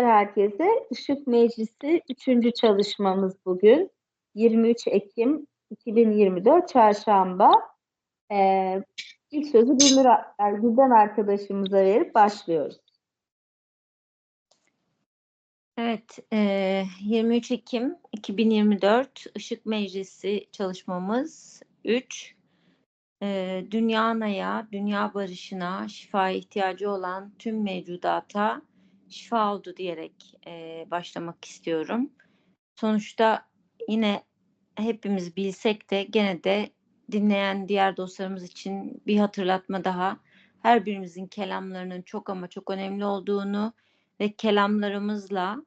herkese. Işık Meclisi 3. çalışmamız bugün. 23 Ekim 2024 Çarşamba. Ee, ilk sözü Gülnur Gülden arkadaşımıza verip başlıyoruz. Evet, e, 23 Ekim 2024 Işık Meclisi çalışmamız 3. E, dünya anaya, dünya barışına, şifa ihtiyacı olan tüm mevcudata şifa oldu diyerek e, başlamak istiyorum. Sonuçta yine hepimiz bilsek de gene de dinleyen diğer dostlarımız için bir hatırlatma daha. Her birimizin kelamlarının çok ama çok önemli olduğunu ve kelamlarımızla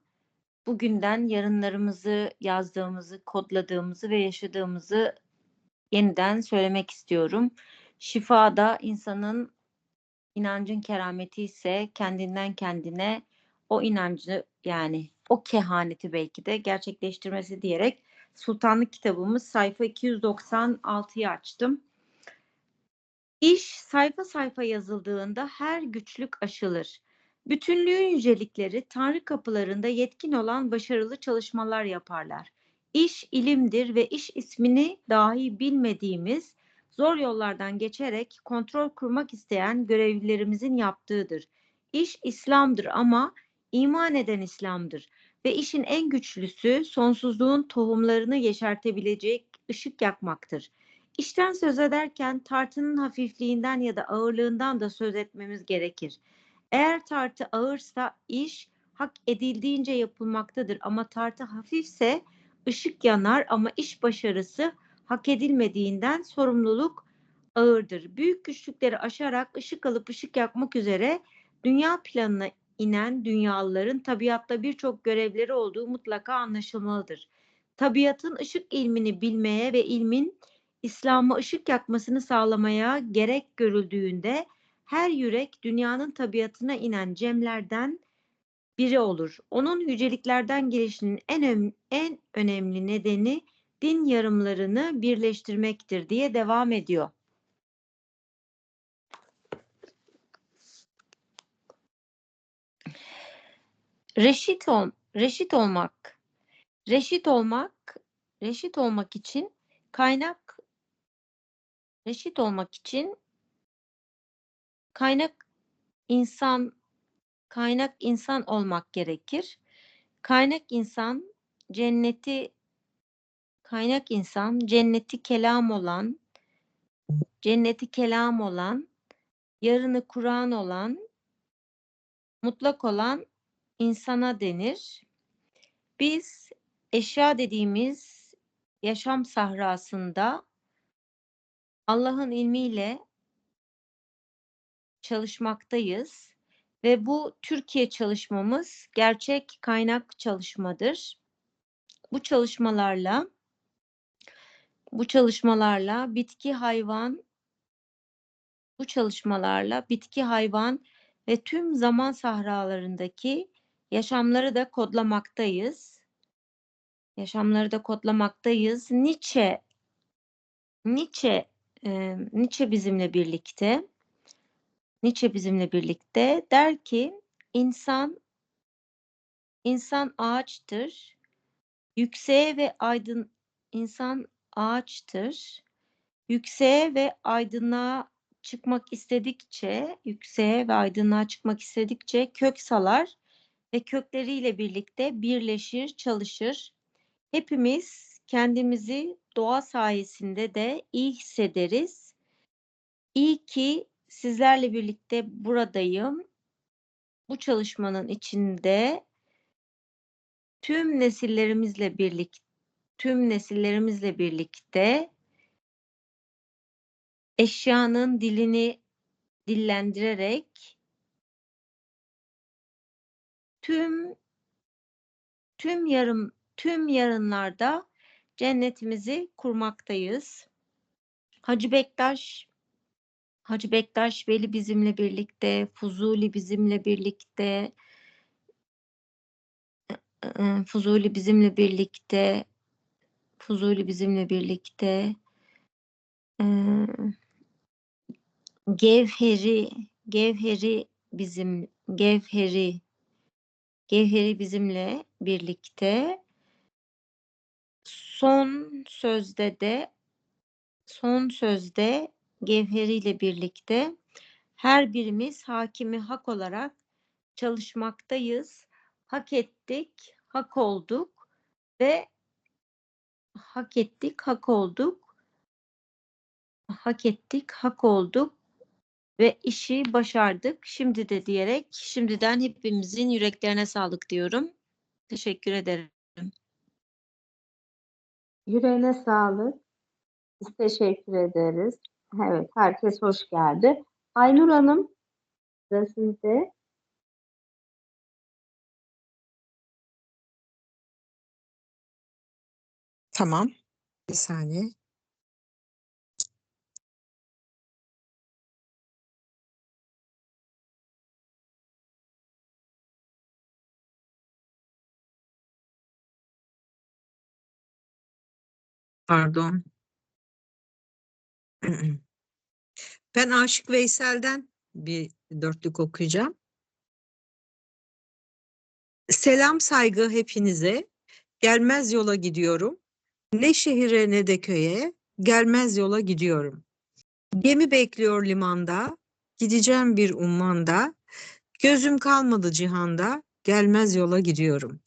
bugünden yarınlarımızı yazdığımızı, kodladığımızı ve yaşadığımızı yeniden söylemek istiyorum. Şifa da insanın inancın kerameti ise kendinden kendine o inancı yani o kehaneti belki de gerçekleştirmesi diyerek Sultanlık kitabımız sayfa 296'yı açtım. İş sayfa sayfa yazıldığında her güçlük aşılır. Bütünlüğün yücelikleri Tanrı kapılarında yetkin olan başarılı çalışmalar yaparlar. İş ilimdir ve iş ismini dahi bilmediğimiz zor yollardan geçerek kontrol kurmak isteyen görevlilerimizin yaptığıdır. İş İslam'dır ama iman eden İslam'dır ve işin en güçlüsü sonsuzluğun tohumlarını yeşertebilecek ışık yakmaktır. İşten söz ederken tartının hafifliğinden ya da ağırlığından da söz etmemiz gerekir. Eğer tartı ağırsa iş hak edildiğince yapılmaktadır ama tartı hafifse ışık yanar ama iş başarısı hak edilmediğinden sorumluluk ağırdır. Büyük güçlükleri aşarak ışık alıp ışık yakmak üzere dünya planına inen dünyalıların tabiatta birçok görevleri olduğu mutlaka anlaşılmalıdır. Tabiatın ışık ilmini bilmeye ve ilmin İslam'a ışık yakmasını sağlamaya gerek görüldüğünde her yürek dünyanın tabiatına inen cemlerden biri olur. Onun yüceliklerden gelişinin en, en önemli nedeni din yarımlarını birleştirmektir diye devam ediyor. Reşit ol, reşit olmak. Reşit olmak, reşit olmak için kaynak reşit olmak için kaynak insan kaynak insan olmak gerekir. Kaynak insan cenneti kaynak insan cenneti kelam olan cenneti kelam olan yarını Kur'an olan mutlak olan insana denir. Biz eşya dediğimiz yaşam sahrasında Allah'ın ilmiyle çalışmaktayız ve bu Türkiye çalışmamız gerçek kaynak çalışmadır. Bu çalışmalarla bu çalışmalarla bitki hayvan bu çalışmalarla bitki hayvan ve tüm zaman sahralarındaki yaşamları da kodlamaktayız. Yaşamları da kodlamaktayız. Nietzsche Nietzsche e, Nietzsche bizimle birlikte Nietzsche bizimle birlikte der ki insan insan ağaçtır. Yükseğe ve aydın insan ağaçtır. Yükseğe ve aydınlığa çıkmak istedikçe, yükseğe ve aydınlığa çıkmak istedikçe kök salar ve kökleriyle birlikte birleşir, çalışır. Hepimiz kendimizi doğa sayesinde de iyi hissederiz. İyi ki sizlerle birlikte buradayım. Bu çalışmanın içinde tüm nesillerimizle birlikte tüm nesillerimizle birlikte eşyanın dilini dillendirerek tüm tüm yarım tüm yarınlarda cennetimizi kurmaktayız. Hacı Bektaş Hacı Bektaş Veli bizimle birlikte, Fuzuli bizimle birlikte, Fuzuli bizimle birlikte, Fuzuli bizimle birlikte, Gevheri, Gevheri bizim, Gevheri, Gevheri bizimle birlikte. Son sözde de son sözde Gevheriyle birlikte her birimiz hakimi hak olarak çalışmaktayız. Hak ettik, hak olduk ve hak ettik, hak olduk. Hak ettik, hak olduk ve işi başardık. Şimdi de diyerek şimdiden hepimizin yüreklerine sağlık diyorum. Teşekkür ederim. Yüreğine sağlık. Biz teşekkür ederiz. Evet, herkes hoş geldi. Aynur Hanım, sıra sizde. Tamam. Bir saniye. Pardon. Ben Aşık Veysel'den bir dörtlük okuyacağım. Selam saygı hepinize. Gelmez yola gidiyorum. Ne şehire ne de köye. Gelmez yola gidiyorum. Gemi bekliyor limanda. Gideceğim bir ummanda. Gözüm kalmadı cihanda. Gelmez yola gidiyorum.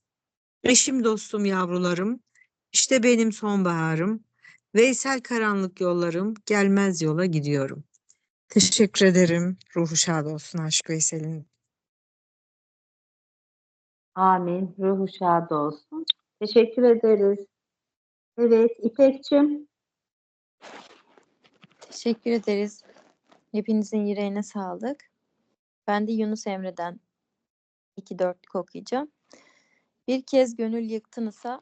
Eşim dostum yavrularım. İşte benim sonbaharım. Veysel karanlık yollarım. Gelmez yola gidiyorum. Teşekkür ederim. Ruhu şad olsun Aşk Veysel'in. Amin. Ruhu şad olsun. Teşekkür ederiz. Evet, İpekçim. Teşekkür ederiz. Hepinizin yüreğine sağlık. Ben de Yunus Emre'den iki dörtlük okuyacağım. Bir kez gönül yıktınısa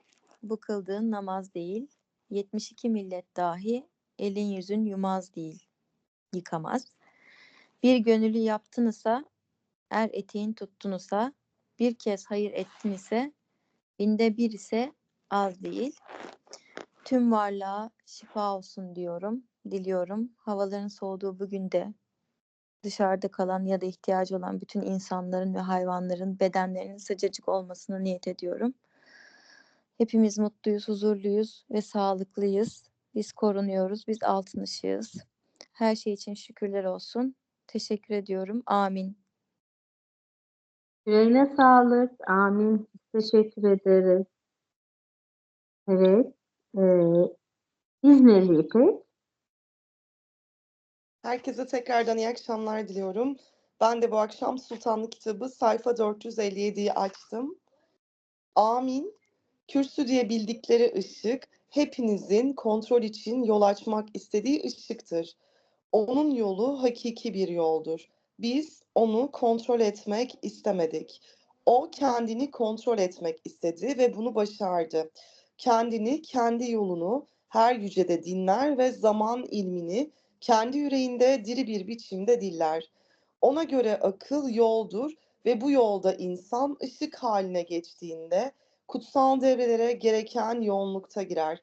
bu kıldığın namaz değil. 72 millet dahi elin yüzün yumaz değil. Yıkamaz. Bir gönüllü yaptınısa er eteğin tuttunusa bir kez hayır ettin ise binde bir ise az değil. Tüm varlığa şifa olsun diyorum, diliyorum. Havaların soğuduğu bugün de dışarıda kalan ya da ihtiyacı olan bütün insanların ve hayvanların bedenlerinin sıcacık olmasını niyet ediyorum. Hepimiz mutluyuz, huzurluyuz ve sağlıklıyız. Biz korunuyoruz, biz altın ışığız. Her şey için şükürler olsun. Teşekkür ediyorum. Amin. Yüreğine sağlık. Amin. Teşekkür ederiz. Evet. Ee, İzmirli İpek. Herkese tekrardan iyi akşamlar diliyorum. Ben de bu akşam Sultanlık kitabı sayfa 457'yi açtım. Amin. Kürsü diye bildikleri ışık, hepinizin kontrol için yol açmak istediği ışıktır. Onun yolu hakiki bir yoldur. Biz onu kontrol etmek istemedik. O kendini kontrol etmek istedi ve bunu başardı. Kendini, kendi yolunu her yücede dinler ve zaman ilmini kendi yüreğinde diri bir biçimde diller. Ona göre akıl yoldur ve bu yolda insan ışık haline geçtiğinde kutsal devrelere gereken yoğunlukta girer.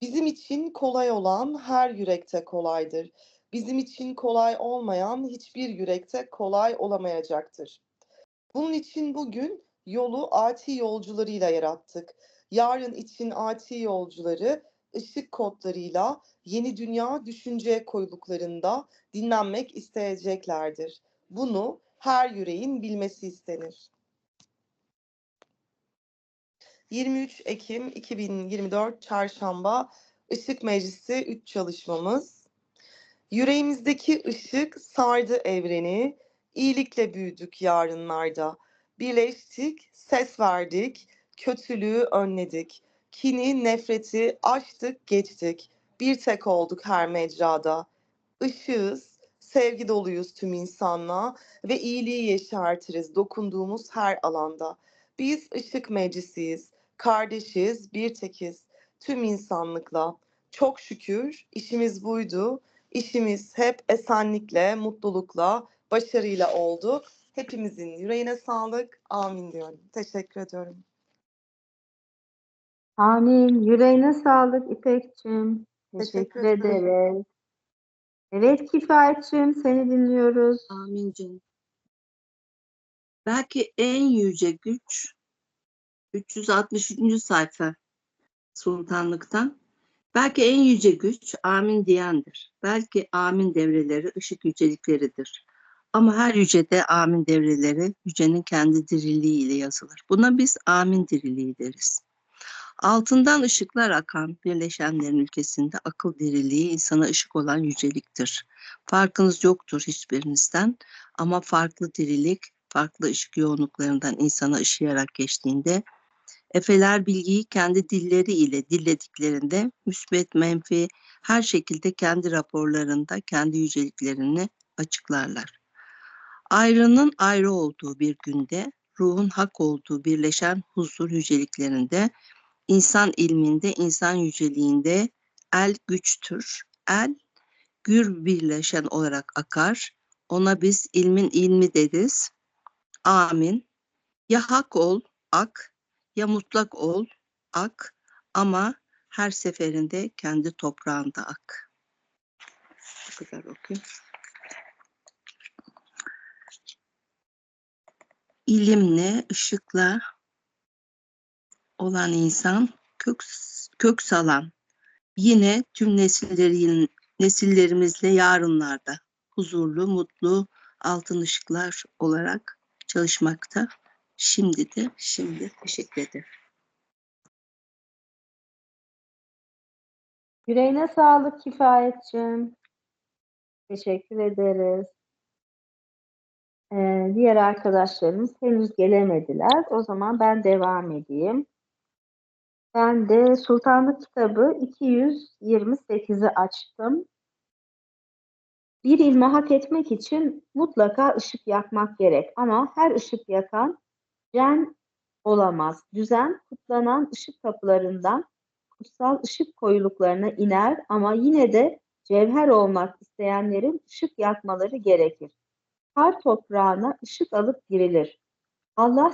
Bizim için kolay olan her yürekte kolaydır. Bizim için kolay olmayan hiçbir yürekte kolay olamayacaktır. Bunun için bugün yolu ati yolcularıyla yarattık. Yarın için ati yolcuları ışık kodlarıyla yeni dünya düşünce koyuluklarında dinlenmek isteyeceklerdir. Bunu her yüreğin bilmesi istenir. 23 Ekim 2024 Çarşamba Işık Meclisi 3 çalışmamız. Yüreğimizdeki ışık sardı evreni, iyilikle büyüdük yarınlarda. Birleştik, ses verdik, kötülüğü önledik. Kini, nefreti aştık, geçtik. Bir tek olduk her mecrada. Işığız, sevgi doluyuz tüm insanlığa ve iyiliği yeşertiriz dokunduğumuz her alanda. Biz ışık meclisiyiz, kardeşiz, bir tekiz tüm insanlıkla. Çok şükür işimiz buydu. İşimiz hep esenlikle, mutlulukla, başarıyla oldu. Hepimizin yüreğine sağlık. Amin diyorum. Teşekkür ediyorum. Amin. Yüreğine sağlık İpekçim. Teşekkür Teşekkür ederim. ederiz. Evet Kifayetçim seni dinliyoruz. Amin canım. Belki en yüce güç 363. sayfa sultanlıktan. Belki en yüce güç amin diyendir. Belki amin devreleri ışık yücelikleridir. Ama her yücede amin devreleri yücenin kendi diriliği ile yazılır. Buna biz amin diriliği deriz. Altından ışıklar akan birleşenlerin ülkesinde akıl diriliği insana ışık olan yüceliktir. Farkınız yoktur hiçbirinizden ama farklı dirilik, farklı ışık yoğunluklarından insana ışıyarak geçtiğinde Efeler bilgiyi kendi dilleri ile dillediklerinde müsbet, menfi her şekilde kendi raporlarında kendi yüceliklerini açıklarlar. Ayrının ayrı olduğu bir günde, ruhun hak olduğu birleşen huzur yüceliklerinde, insan ilminde, insan yüceliğinde el güçtür. El gür birleşen olarak akar. Ona biz ilmin ilmi deriz. Amin. Ya hak ol, ak, ya mutlak ol, ak ama her seferinde kendi toprağında ak. Bu kadar okuyayım. İlimle, ışıkla olan insan kök, kök salan yine tüm nesilleri, nesillerimizle yarınlarda huzurlu, mutlu, altın ışıklar olarak çalışmakta. Şimdi de şimdi teşekkür ederim. Yüreğine sağlık Kifayetçim. Teşekkür ederiz. Ee, diğer arkadaşlarımız henüz gelemediler. O zaman ben devam edeyim. Ben de Sultanlık kitabı 228'i açtım. Bir ilmi hak etmek için mutlaka ışık yakmak gerek ama her ışık yakan cen olamaz. Düzen kutlanan ışık kapılarından kutsal ışık koyuluklarına iner ama yine de cevher olmak isteyenlerin ışık yakmaları gerekir. Kar toprağına ışık alıp girilir. Allah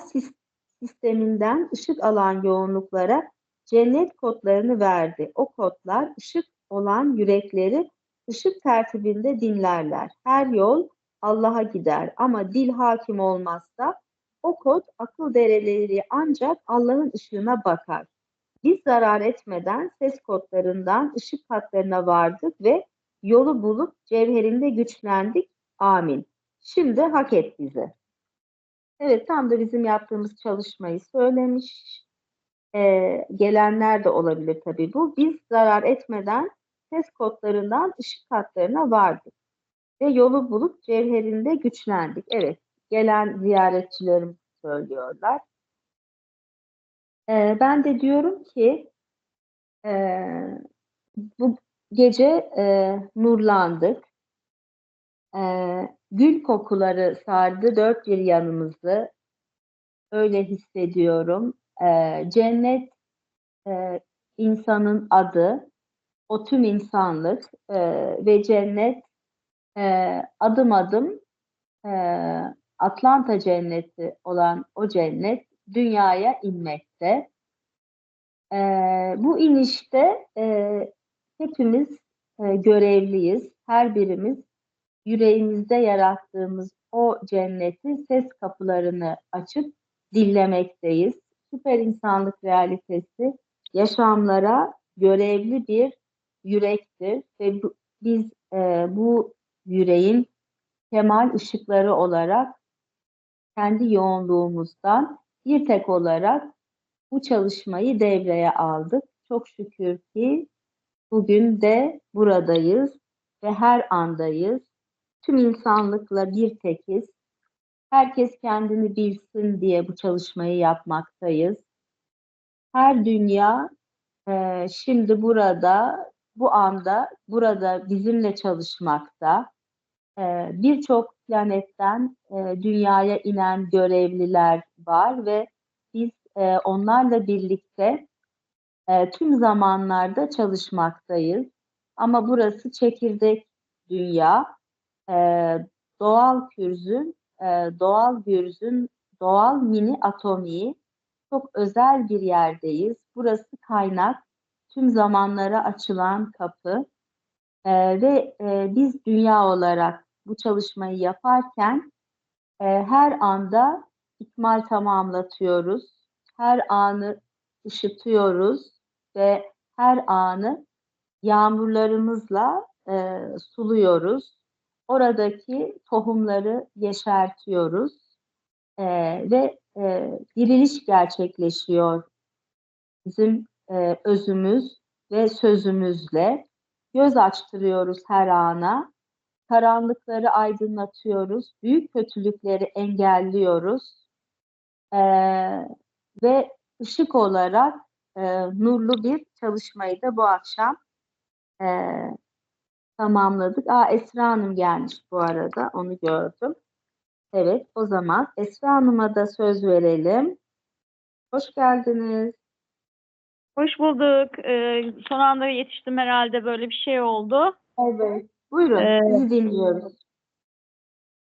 sisteminden ışık alan yoğunluklara cennet kodlarını verdi. O kodlar ışık olan yürekleri ışık tertibinde dinlerler. Her yol Allah'a gider ama dil hakim olmazsa o kod akıl dereleri ancak Allah'ın ışığına bakar. Biz zarar etmeden ses kodlarından ışık hatlarına vardık ve yolu bulup cevherinde güçlendik. Amin. Şimdi hak et bizi. Evet tam da bizim yaptığımız çalışmayı söylemiş. Ee, gelenler de olabilir tabii bu. Biz zarar etmeden ses kodlarından ışık hatlarına vardık. Ve yolu bulup cevherinde güçlendik. Evet gelen ziyaretçilerim söylüyorlar. Ee, ben de diyorum ki e, bu gece e, nurlandık. E, gül kokuları sardı dört bir yanımızı. Öyle hissediyorum. E, cennet e, insanın adı, o tüm insanlık e, ve cennet e, adım adım e, Atlanta cenneti olan o cennet dünyaya inmekte. E, bu inişte e, hepimiz e, görevliyiz. Her birimiz yüreğimizde yarattığımız o cenneti ses kapılarını açıp dinlemekteyiz. Süper insanlık realitesi yaşamlara görevli bir yürektir ve bu, biz e, bu yüreğin kemal ışıkları olarak kendi yoğunluğumuzdan bir tek olarak bu çalışmayı devreye aldık. Çok şükür ki bugün de buradayız ve her andayız. Tüm insanlıkla bir tekiz. Herkes kendini bilsin diye bu çalışmayı yapmaktayız. Her dünya e, şimdi burada, bu anda, burada bizimle çalışmakta. E, Birçok planetten e, dünyaya inen görevliler var ve biz e, onlarla birlikte e, tüm zamanlarda çalışmaktayız. Ama burası çekirdek dünya. E, doğal kürzün, e, doğal gürzün, doğal mini atomi çok özel bir yerdeyiz. Burası kaynak, tüm zamanlara açılan kapı e, ve e, biz dünya olarak bu çalışmayı yaparken e, her anda ikmal tamamlatıyoruz. Her anı ışıtıyoruz ve her anı yağmurlarımızla e, suluyoruz. Oradaki tohumları yeşertiyoruz E, ve e, diriliş gerçekleşiyor bizim e, özümüz ve sözümüzle. Göz açtırıyoruz her ana, karanlıkları aydınlatıyoruz, büyük kötülükleri engelliyoruz E, ve ışık olarak e, nurlu bir çalışmayı da bu akşam e, tamamladık. Aa, Esra Hanım gelmiş bu arada, onu gördüm. Evet, o zaman Esra Hanım'a da söz verelim. Hoş geldiniz. Hoş bulduk. Ee, son anda yetiştim herhalde böyle bir şey oldu. Evet. Buyurun, Ee, sizi dinliyoruz.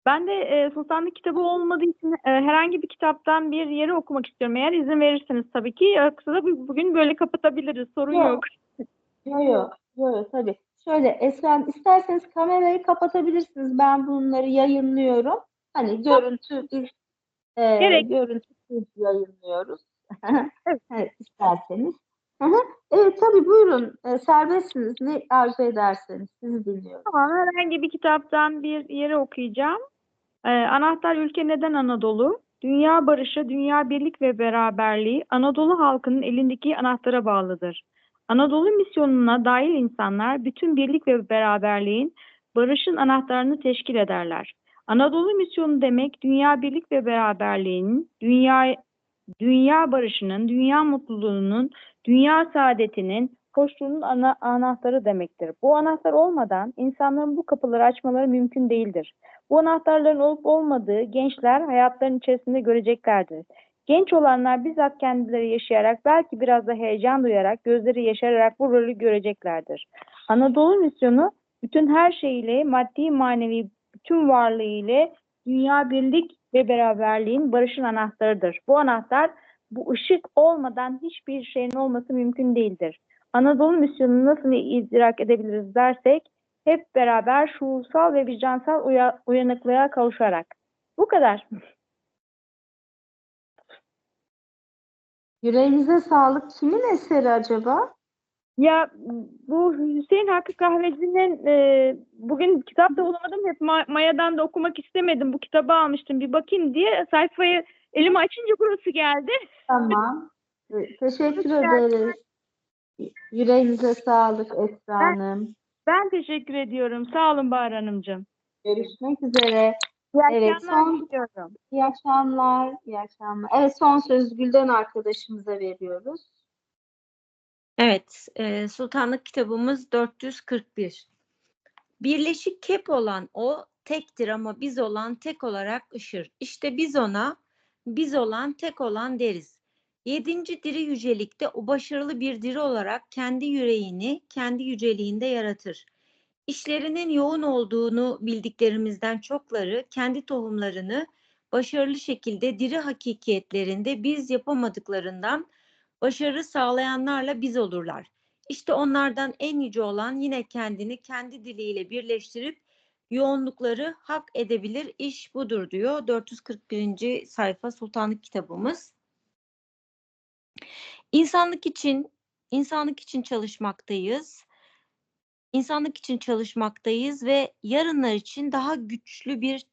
Ben de e, Sultanlık kitabı olmadığı için e, herhangi bir kitaptan bir yeri okumak istiyorum. Eğer izin verirseniz tabii ki. Yoksa da bu- bugün böyle kapatabiliriz. Sorun Yok. yok. Yok yok, yok yok, tabii. Şöyle Hanım, isterseniz kamerayı kapatabilirsiniz. Ben bunları yayınlıyorum. Hani görüntü biz e, Gerek. görüntüsüz yayınlıyoruz. Evet. İsterseniz. Evet tabii buyurun. E, serbestsiniz. Ne arzu ederseniz sizi dinliyorum. Tamam, herhangi bir kitaptan bir yeri okuyacağım. Ee, Anahtar Ülke Neden Anadolu? Dünya barışı, dünya birlik ve beraberliği Anadolu halkının elindeki anahtara bağlıdır. Anadolu misyonuna dahil insanlar bütün birlik ve beraberliğin, barışın anahtarını teşkil ederler. Anadolu misyonu demek dünya birlik ve beraberliğinin, dünya dünya barışının, dünya mutluluğunun, dünya saadetinin, hoşluğunun ana, anahtarı demektir. Bu anahtar olmadan insanların bu kapıları açmaları mümkün değildir. Bu anahtarların olup olmadığı gençler hayatlarının içerisinde göreceklerdir. Genç olanlar bizzat kendileri yaşayarak, belki biraz da heyecan duyarak, gözleri yaşararak bu rolü göreceklerdir. Anadolu misyonu bütün her şeyiyle, maddi manevi bütün varlığıyla dünya birlik ve beraberliğin barışın anahtarıdır. Bu anahtar, bu ışık olmadan hiçbir şeyin olması mümkün değildir. Anadolu misyonunu nasıl idrak edebiliriz dersek, hep beraber şuursal ve vicdansal uya- uyanıklığa kavuşarak. Bu kadar. Yüreğinize sağlık. Kimin eseri acaba? Ya bu Hüseyin Hakkı Kahveci'nin e, bugün kitap da bulamadım. Hep Ma- Maya'dan da okumak istemedim. Bu kitabı almıştım bir bakayım diye. Sayfayı elime açınca burası geldi. Tamam. Teşekkür ederiz. Yüreğinize sağlık Esra Hanım. Ben teşekkür ediyorum. Sağ olun Bahar Hanımcığım. Görüşmek üzere. İyi Evet, son- diliyorum. İyi akşamlar. İyi akşamlar. Evet son söz Gülden arkadaşımıza veriyoruz. Evet, e, Sultanlık kitabımız 441. Birleşik kep olan o tektir ama biz olan tek olarak ışır. İşte biz ona biz olan tek olan deriz. Yedinci diri yücelikte o başarılı bir diri olarak kendi yüreğini kendi yüceliğinde yaratır. İşlerinin yoğun olduğunu bildiklerimizden çokları kendi tohumlarını başarılı şekilde diri hakikiyetlerinde biz yapamadıklarından başarı sağlayanlarla biz olurlar. İşte onlardan en yüce olan yine kendini kendi diliyle birleştirip yoğunlukları hak edebilir iş budur diyor 441. sayfa Sultanlık kitabımız. İnsanlık için insanlık için çalışmaktayız. İnsanlık için çalışmaktayız ve yarınlar için daha güçlü bir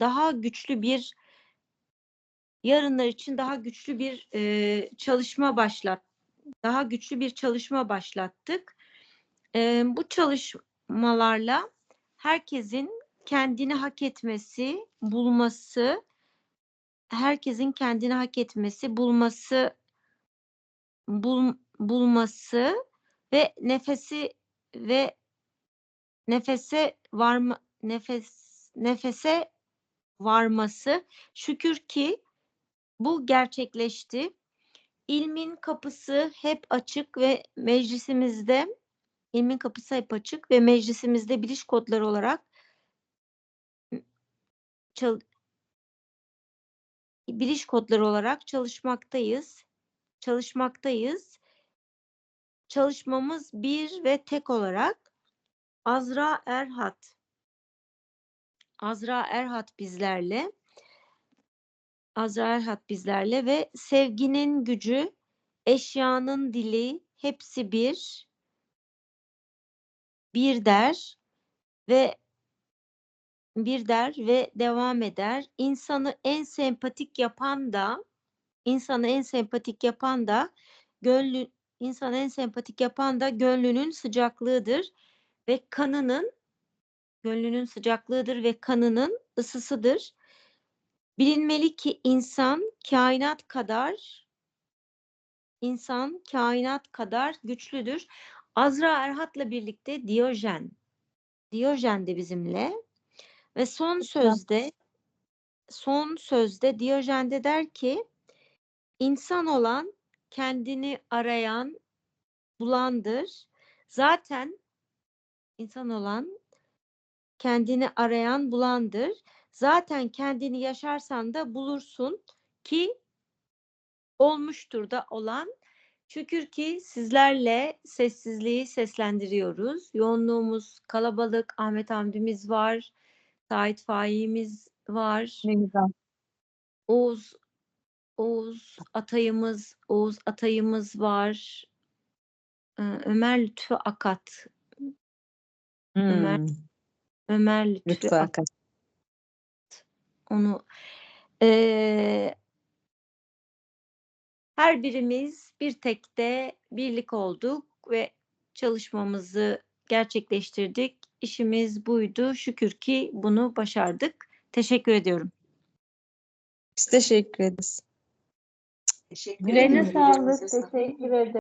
daha güçlü bir yarınlar için daha güçlü bir e, çalışma başlat daha güçlü bir çalışma başlattık. E, bu çalışmalarla herkesin kendini hak etmesi, bulması, herkesin kendini hak etmesi, bulması, bul, bulması ve nefesi ve nefese varma nefes nefese varması şükür ki bu gerçekleşti. İlmin kapısı hep açık ve meclisimizde ilmin kapısı hep açık ve meclisimizde biliş kodları olarak çal- biliş kodları olarak çalışmaktayız. Çalışmaktayız. Çalışmamız bir ve tek olarak Azra Erhat Azra Erhat bizlerle Azra Erhat bizlerle ve sevginin gücü, eşyanın dili hepsi bir, bir der ve bir der ve devam eder. İnsanı en sempatik yapan da insanı en sempatik yapan da gönlü insanı en sempatik yapan da gönlünün sıcaklığıdır ve kanının gönlünün sıcaklığıdır ve kanının ısısıdır. Bilinmeli ki insan kainat kadar insan kainat kadar güçlüdür. Azra Erhat'la birlikte Diyojen Diyojen de bizimle ve son sözde son sözde Diyojen de der ki insan olan kendini arayan bulandır. Zaten insan olan kendini arayan bulandır. Zaten kendini yaşarsan da bulursun ki olmuştur da olan. Şükür ki sizlerle sessizliği seslendiriyoruz. Yoğunluğumuz kalabalık. Ahmet Hamdi'miz var. Sait Faik'imiz var. Ne güzel. Oğuz Oğuz Atayımız, Oğuz Atayımız var. Ee, Ömer Lütfü Akat. Ömer- Hmm, Ömer Lütfü, Lütfü Akat. Akat. Onu Ee, her birimiz bir tekte birlik olduk ve çalışmamızı gerçekleştirdik. İşimiz buydu. Şükür ki bunu başardık. Teşekkür ediyorum. Biz teşekkür ederiz. Teşekkür ederim. Teşekkür ederim.